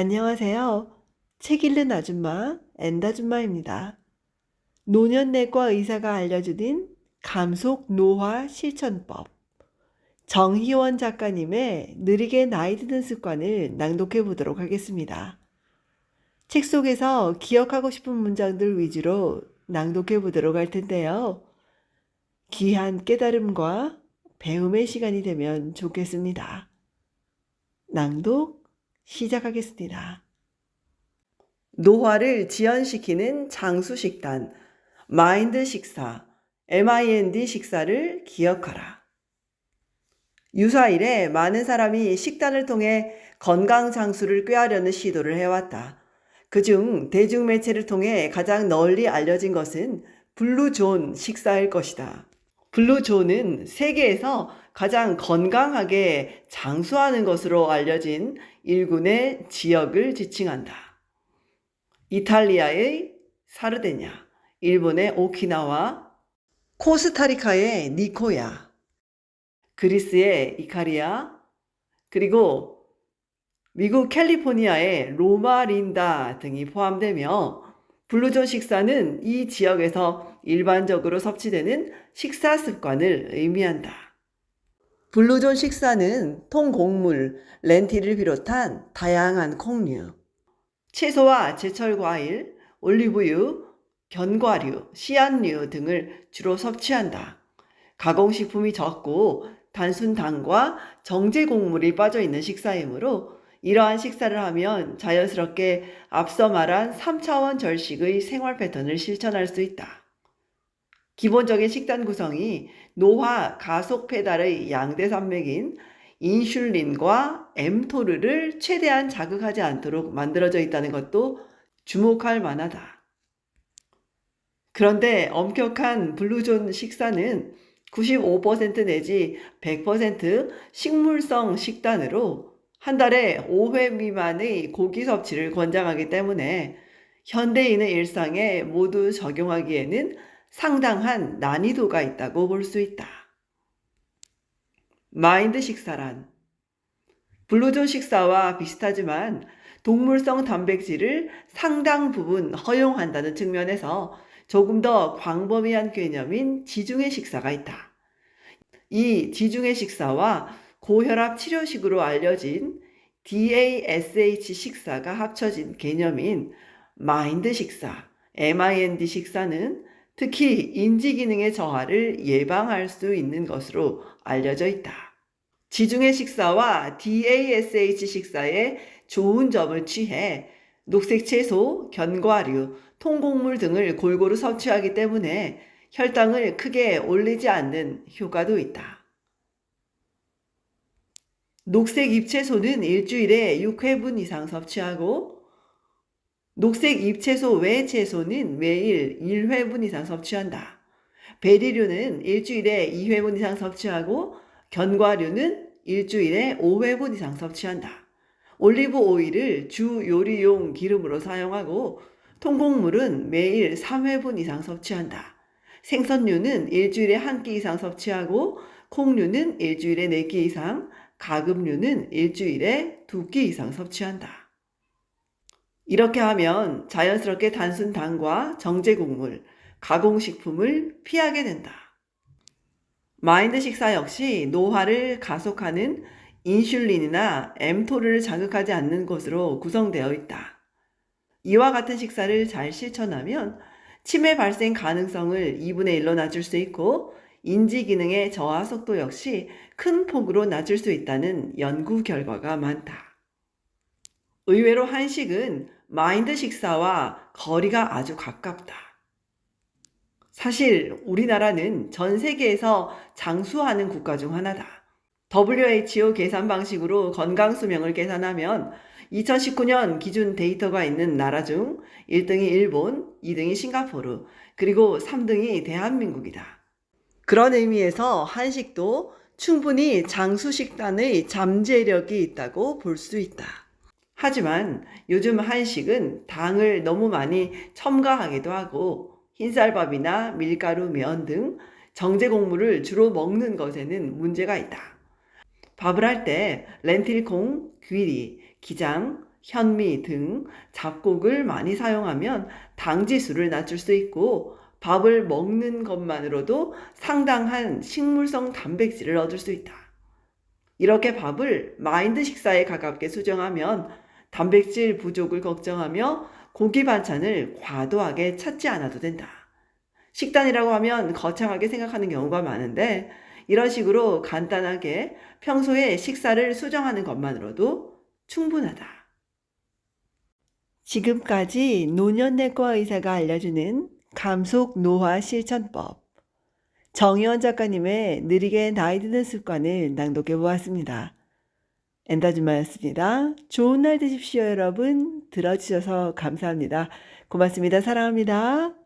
안녕하세요. 책 읽는 아줌마, 엔다줌마입니다. 노년내과 의사가 알려주는 감속 노화 실천법. 정희원 작가님의 느리게 나이 드는 습관을 낭독해 보도록 하겠습니다. 책 속에서 기억하고 싶은 문장들 위주로 낭독해 보도록 할 텐데요. 귀한 깨달음과 배움의 시간이 되면 좋겠습니다. 낭독 시작하겠습니다. 노화를 지연시키는 장수 식단, 마인드 식사, MIND 식사를 기억하라. 유사일에 많은 사람이 식단을 통해 건강 장수를 꾀하려는 시도를 해왔다. 그중 대중매체를 통해 가장 널리 알려진 것은 블루존 식사일 것이다. 블루존은 세계에서 가장 건강하게 장수하는 것으로 알려진 일군의 지역을 지칭한다. 이탈리아의 사르데냐, 일본의 오키나와, 코스타리카의 니코야, 그리스의 이카리아, 그리고 미국 캘리포니아의 로마린다 등이 포함되며 블루존 식사는 이 지역에서 일반적으로 섭취되는 식사 습관을 의미한다. 블루존 식사는 통곡물, 렌틸을 비롯한 다양한 콩류, 채소와 제철 과일, 올리브유, 견과류, 씨앗류 등을 주로 섭취한다. 가공식품이 적고 단순 당과 정제 곡물이 빠져 있는 식사이므로 이러한 식사를 하면 자연스럽게 앞서 말한 3차원 절식의 생활 패턴을 실천할 수 있다. 기본적인 식단 구성이 노화 가속 페달의 양대 산맥인 인슐린과 엠토르를 최대한 자극하지 않도록 만들어져 있다는 것도 주목할 만하다. 그런데 엄격한 블루존 식사는 95% 내지 100% 식물성 식단으로 한 달에 5회 미만의 고기 섭취를 권장하기 때문에 현대인의 일상에 모두 적용하기에는 상당한 난이도가 있다고 볼 수 있다. 마인드 식사란 블루존 식사와 비슷하지만 동물성 단백질을 상당 부분 허용한다는 측면에서 조금 더 광범위한 개념인 지중해 식사가 있다. 이 지중해 식사와 고혈압 치료식으로 알려진 DASH 식사가 합쳐진 개념인 마인드 식사, MIND 식사는 특히 인지 기능의 저하를 예방할 수 있는 것으로 알려져 있다. 지중해 식사와 DASH 식사의 좋은 점을 취해 녹색 채소, 견과류, 통곡물 등을 골고루 섭취하기 때문에 혈당을 크게 올리지 않는 효과도 있다. 녹색 잎채소는 일주일에 6회분 이상 섭취하고 녹색 잎채소 외 채소는 매일 1회분 이상 섭취한다. 베리류는 일주일에 2회분 이상 섭취하고 견과류는 일주일에 5회분 이상 섭취한다. 올리브 오일을 주 요리용 기름으로 사용하고 통곡물은 매일 3회분 이상 섭취한다. 생선류는 일주일에 한 끼 이상 섭취하고 콩류는 일주일에 4끼 이상, 가금류는 일주일에 2끼 이상 섭취한다. 이렇게 하면 자연스럽게 단순 당과 정제 곡물, 가공식품을 피하게 된다. 마인드 식사 역시 노화를 가속하는 인슐린이나 엠토르를 자극하지 않는 것으로 구성되어 있다. 이와 같은 식사를 잘 실천하면 치매 발생 가능성을 2분의 1로 낮출 수 있고 인지 기능의 저하 속도 역시 큰 폭으로 낮출 수 있다는 연구 결과가 많다. 의외로 한식은 마인드 식사와 거리가 아주 가깝다. 사실 우리나라는 전 세계에서 장수하는 국가 중 하나다. WHO 계산 방식으로 건강 수명을 계산하면 2019년 기준 데이터가 있는 나라 중 1등이 일본, 2등이 싱가포르, 그리고 3등이 대한민국이다. 그런 의미에서 한식도 충분히 장수 식단의 잠재력이 있다고 볼 수 있다. 하지만 요즘 한식은 당을 너무 많이 첨가하기도 하고 흰쌀밥이나 밀가루, 면 등 정제 곡물을 주로 먹는 것에는 문제가 있다. 밥을 할 때 렌틸콩, 귀리, 기장, 현미 등 잡곡을 많이 사용하면 당 지수를 낮출 수 있고 밥을 먹는 것만으로도 상당한 식물성 단백질을 얻을 수 있다. 이렇게 밥을 마인드 식사에 가깝게 수정하면 단백질 부족을 걱정하며 고기 반찬을 과도하게 찾지 않아도 된다. 식단이라고 하면 거창하게 생각하는 경우가 많은데 이런 식으로 간단하게 평소에 식사를 수정하는 것만으로도 충분하다. 지금까지 노년내과 의사가 알려주는 감속 노화 실천법. 정의원 작가님의 느리게 나이 드는 습관을 낭독해 보았습니다. 엔다주마였습니다. 좋은 날 되십시오, 여러분. 들어주셔서 감사합니다. 고맙습니다. 사랑합니다.